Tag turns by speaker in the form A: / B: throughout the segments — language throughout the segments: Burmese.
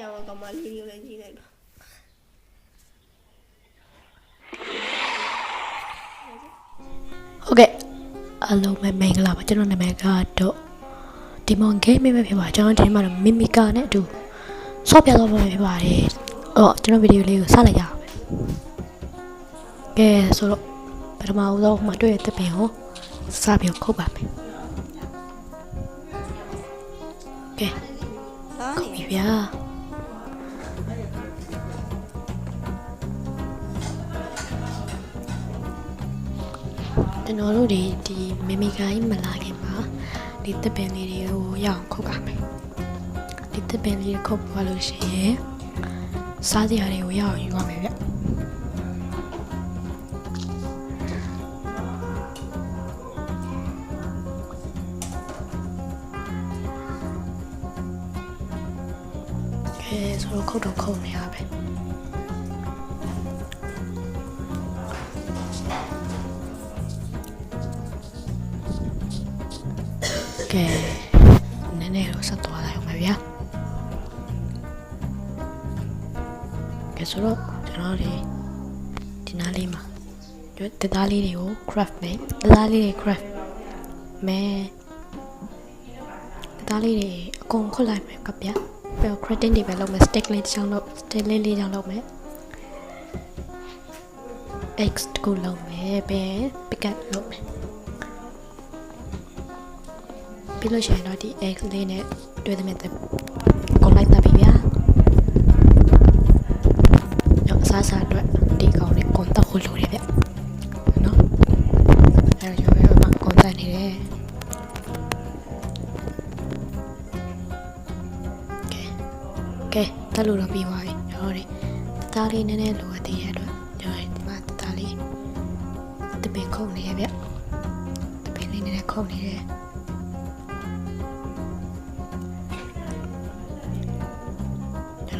A: ကြောင်ကောင်မလေးတွေကိုလည်းကြည့်လိုက်တော့
B: ဟုတ်ကဲ့အားလုံးပဲမင်္ဂလာပါကျွန်တော်နာမည်ကတော့ဒီမွန်ဂိမ်းပဲဖြစ်ပါကျွန်တော်ဒီမှာတော့မီမီကာနဲ့အတူဆော့ပြတော့ပဲဖြစ်ပါတယ်အော်ကျွန်တော်ဗီဒီယိုလေးကိုစလိုက်ရအောင်ပဲကဲဆိုတော့ပထမဦးဆုံးမှတွေ့ရတဲ့ပြင်ကိုစပြီးခုတ်ပါမယ်ကဲ
A: ဟာ
B: ခုတ်ပြီဗျာ ကျွန်တော်တို့ဒီဒီမီမီကာကြီးမလာခင်မှာဒီတစ်ပင်လေးတွေကိုရအောင်ခုတ်ပါမယ်ဒီတစ်ပင်လေးခုတ်ပါလို့ရှိရင်စားစရာတွေကိုရအောင်ယူရမယ်ဗျကဲဆိုတော့ခုတ်တော့ခုတ်နေရပဲ ကဲနည်းနည်းတော့ဆက်သွားလိုက်အောင်ပါဗျာကဲဆိုတော့ကျွန်တော်ဒီဒီနားလေးမှာဒီတသားလေးတွေကို craft မယ်တသားလေးတွေ craft မယ်တသားလေးတွေအကုန်ခုတ်လိုက်မယ်ကဗျာပြီးတော့ credit တွေပဲလုပ်မယ် stick လေးတစ်ချောင်းလုပ် stick လေးလေးချောင်းလုပ်မယ် x တကူလုပ်မယ်ပြီးရင် pick up လုပ်မယ် ပြီးလို့ရှိရင်တော့ဒီ x လေးနဲ့တွေ့တဲ့မြတ်ကုန်လိုက်တာပြီဗျာညအစားစားအတွက်ဒီကောင်နဲ့ကွန်တက်ကိုလိုတယ်ဗျနော်အဲ့တော့ကျွန်တော်ကကွန်တက်နေတယ်ကဲကဲတက်လို့တော့ပြီးသွားပြီကျွန်တော်တို့တားလေးနည်းနည်းလိုအပ်သေးတဲ့အတွက်ကျွန်တော်ဒီမှာတားလေးတပင်ခုန်နေရဗျတပင်လေးနည်းနည်းခုန်နေတယ်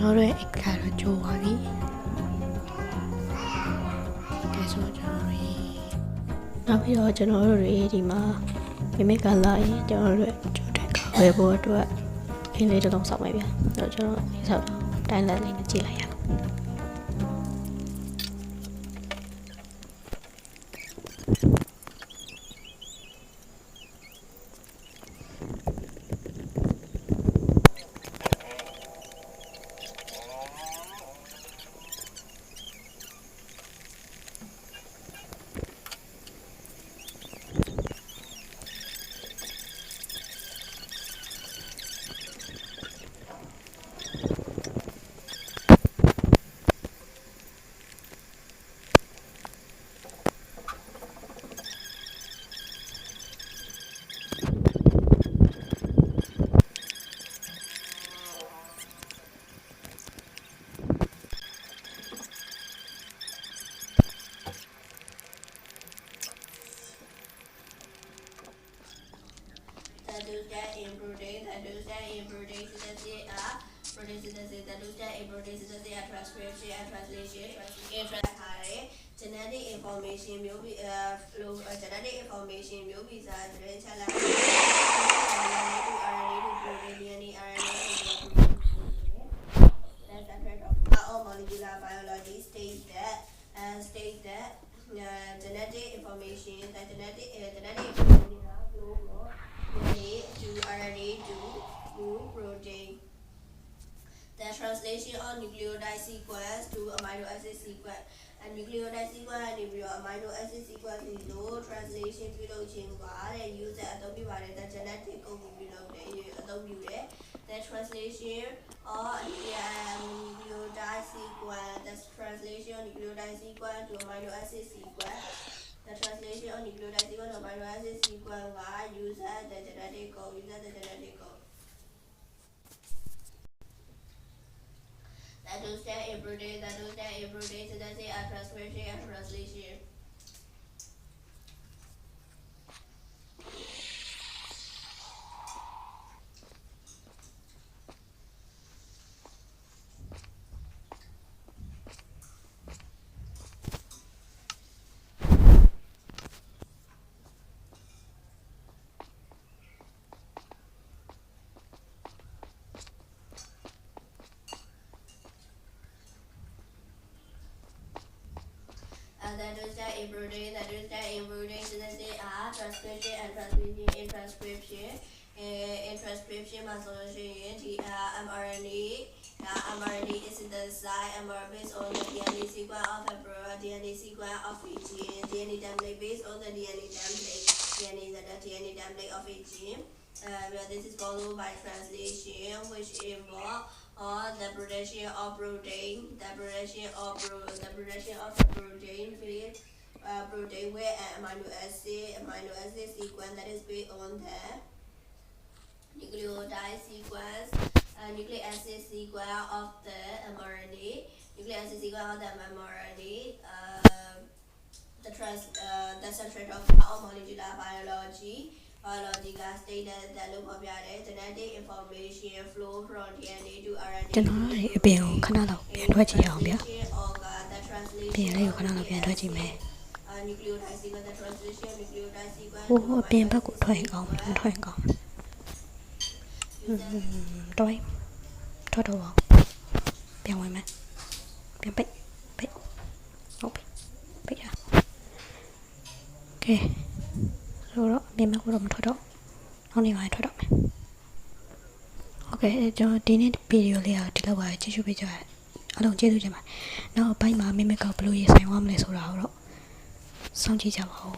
B: တော်တို့ရဲ့အိတ်ကတော့ကျိုးသွားပြီကဲဆိုကျွန်တော်တို့နောက်ပြီးတော့ကျွန်တော်တို့တွေဒီမှာမိမိကလာရင်ကျွန်တော်တို့ကျိုးတဲ့ကဝယ်ဖို့အတွက်အင်းလေးတစ်လုံးစောက်မယ်ဗျာအဲ့တော့ကျွန်တော်ဒီဆောက်တိုင်းလက်လေးနဲ့ကြည့်လိုက်ရအောင်
A: Brunei, so that's it, ah. Brunei, so that's it, that do that in Brunei, so that's it, ah, transcription and translation, in translation, genetic information မျိုးပြီးအဲလို genetic information မျိုးပြီးစားတဲ့ချက်လာ RNA to RNA to protein DNA RNA to That's the thread of our molecular biology states that uh, states that uh, genetic information that genetic uh, genetic information are flow from DNA to RNA to to protein. The translation of nucleotide sequence to amino acid sequence and nucleotide sequence ကနေပြီးတော့ amino acid sequence ကို translation ပြုလုပ်ခြင်းပါတဲ့ user အသုံးပြုပါတယ် the genetic code ကိုပြုလုပ်တယ်အသုံးပြုတယ် the translation of um, nucleotide sequence the translation of nucleotide sequence to amino acid sequence the translation of nucleotide sequence to amino acid sequence က user ವಿಧಾನಗಳನ್ನು That those that every day, that those that every day, so that
B: they.
A: that is the impurity, that is the impurity to the state are transcription and transcription in transcription. In transcription, methylation, mRNA, mRNA is synthesized and based on the DNA sequence of a protein, DNA sequence of a gene, DNA template based on the DNA template, DNA, the DNA template of a gene. Uh, this is followed by translation, which involves the production of protein the production of the production of protein with uh, protein with an amino acid amino acid sequence that is based on the nucleotide sequence, uh, nucleic acid sequence of the mRNA, nucleic acid sequence of the mRNA, uh, the trans, uh, the substrate of our molecular biology, biology gas stated that look of the genetic information flow from DNA to RNA.
B: ကျွန်တော်တို့အပြင်ကိုခဏလောက်ပြန်ထွက်ကြည့်အောင်ဗျာ
A: the translation
B: ပြင်လေးကိုခဏလောက်ပြန်ထွက်ကြည့်မယ်
A: uh, nucleotide sequence, the translation nucleotide sequence.
B: ဟိုအပြင်ဘက်ကိုထွက်ရင်ကောင်းမယ်မထွက်ရင်ကောင်းမယ်อืมတော့ထွက်တော့ပါပြန်ဝင်မယ်ပြန်ပိတ်ပိတ်ဟုတ်ပြီပိတ်ရโอเคဆိုတော့အ ပြင်ဘက်ကိုတော့မထွက်တော့နောက်နေ့မှထွက်တော့မယ်โอเคကျွန်တော်ဒီနေ့ဗီဒီယိုလေးကဒီလောက်ပါကြည့်ရှုပေးကြတယ်အားလုံးကျေးဇူးတင်ပါတယ်နောက်အပိုင်းမှာမိမကဘယ်လိုရေးဆိုင်သွားမလဲဆိုတာကိုတော့စောင့်ကြည့်ကြပါဦး